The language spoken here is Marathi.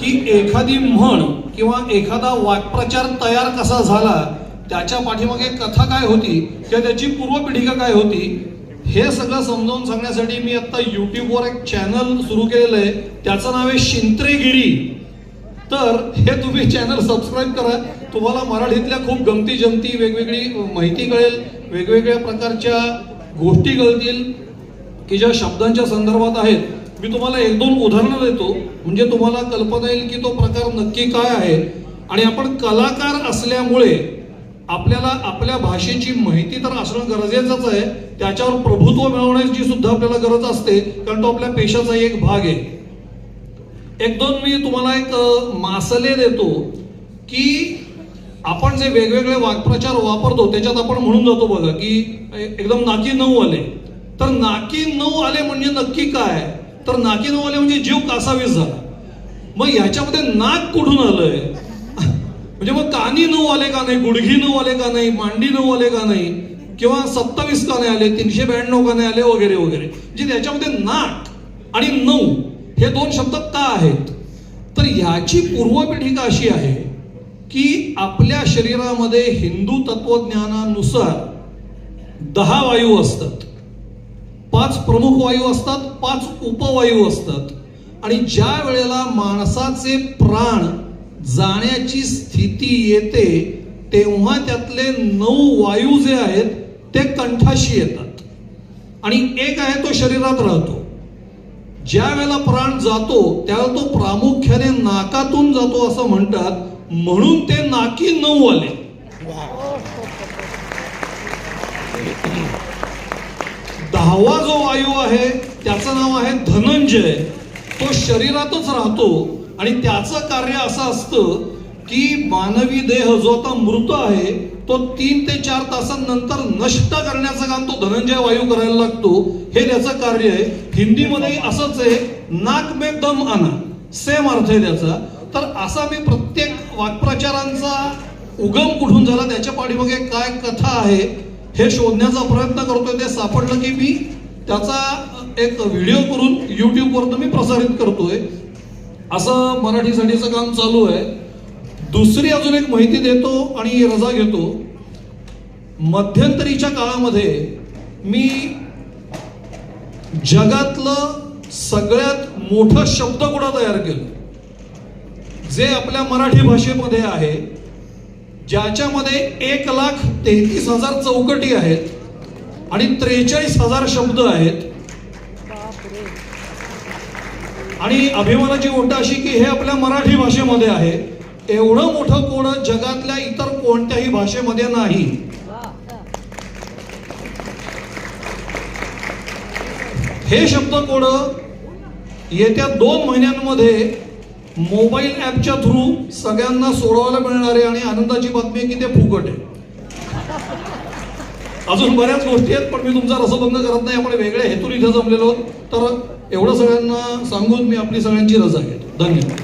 की एखादी म्हण किंवा एखादा वाक्प्रचार तयार कसा झाला त्याच्या पाठीमागे कथा काय होती किंवा त्याची पूर्वपिढिका काय होती हे सगळं समजावून सांगण्यासाठी मी आता युट्यूबवर एक चॅनल सुरू केलेलं आहे. त्याचं नाव आहे शिंत्रेगिरी. तर हे तुम्ही चॅनल सबस्क्राईब करा. तुम्हाला मराठीतल्या खूप गमती जमती वेगवेगळी माहिती कळेल वेगवेगळ्या प्रकारच्या गोष्टी कळतील की ज्या शब्दांच्या संदर्भात आहेत. मी तुम्हाला एक दोन उदाहरणं देतो. म्हणजे तुम्हाला कल्पना येईल की तो प्रकार नक्की काय आहे. आणि आपण कलाकार असल्यामुळे आपल्याला आपल्या भाषेची माहिती तर असणं गरजेचंच आहे. त्याच्यावर प्रभुत्व मिळवण्याची सुद्धा आपल्याला गरज असते कारण तो आपल्या पेशाचा एक भाग आहे. एक दोन मी तुम्हाला एक मासले देतो की आपण जे वेगवेगळे वाक्प्रचार वापरतो त्याच्यात आपण म्हणून जातो बघा की एकदम नाकी नऊ आले. तर नाकी नऊ आले म्हणजे नक्की काय? तर नाकी नऊ आले म्हणजे जीव कासावीस झाला. मग ह्याच्यामध्ये नाक कुठून आलंय? म्हणजे मग कानी नऊ आले का नाही गुडघी नऊ आले का नाही मांडी नऊ आले का नाही किंवा सत्तावीस का नाही आले तीनशे ब्याण्णव का नाही आले वगैरे वगैरे. म्हणजे त्याच्यामध्ये नाक आणि नऊ हे दोन शब्द का आहेत? तर ह्याची पूर्वपीठिका अशी आहे की आपल्या शरीरामध्ये हिंदू तत्वज्ञानानुसार दहा वायू असतात. पाच प्रमुख वायू असतात पाच उपवायू असतात. आणि ज्या वेळेला माणसाचे प्राण जाण्याची स्थिती येते तेव्हा त्यातले नऊ वायू जे आहेत ते कंठाशी येतात. आणि एक आहे तो शरीरात राहतो. ज्या वेळेला प्राण जातो त्यावेळेला तो प्रामुख्याने नाकातून जातो असं म्हणतात म्हणून ते नाकी नऊ आले. दहावा जो वायू आहे त्याचं नाव आहे धनंजय. तो शरीरातच राहतो आणि त्याचं कार्य असं असतं की मानवी देह जो आता मृत आहे तो तीन ते चार तासांनंतर नष्ट करण्याचं काम तो धनंजय वायू करायला लागतो. हे त्याचं कार्य आहे. हिंदीमध्येही असंच आहे नाक मे दम आना सेम अर्थ आहे त्याचा. तर असा मी प्रत्येक वाक्प्रचारांचा उगम कुठून झाला त्याच्या पाठीमागे काय कथा आहे हे शोधण्याचा प्रयत्न करतोय ते सापडलं की मी त्याचा एक व्हिडिओ करून युट्यूबवर मी प्रसारित करतोय. असं मराठीसाठीचं काम चालू आहे. दुसरी अजून एक माहिती देतो आणि रजा घेतो. मध्यंतरीच्या काळामध्ये मी जगातलं सगळ्यात मोठं शब्दगोळा तयार केलं? जे आपल्या मराठी भाषेमध्ये आहे ज्याच्यामध्ये एक लाख तेहतीस हजार चौकटी आहेत आणि त्रेचाळीस हजार शब्द आहेत. आणि अभिमानाची गोष्ट अशी की हे आपल्या मराठी भाषेमध्ये आहे. एवढं मोठं कोण जगातल्या इतर कोणत्याही भाषेमध्ये नाही. हे शब्द कोण येत्या दोन महिन्यांमध्ये मोबाईल ॲपच्या थ्रू सगळ्यांना सोडवायला मिळणारे आणि आनंदाची बातमी की ते फुकट आहे. अजून बऱ्याच गोष्टी आहेत पण मी तुमचा रसभंग करत नाही. आपण वेगळ्या हेतून इथे जमलेलो तर एवढं सगळ्यांना सांगून मी आपली सगळ्यांची रजा घेतो. धन्यवाद.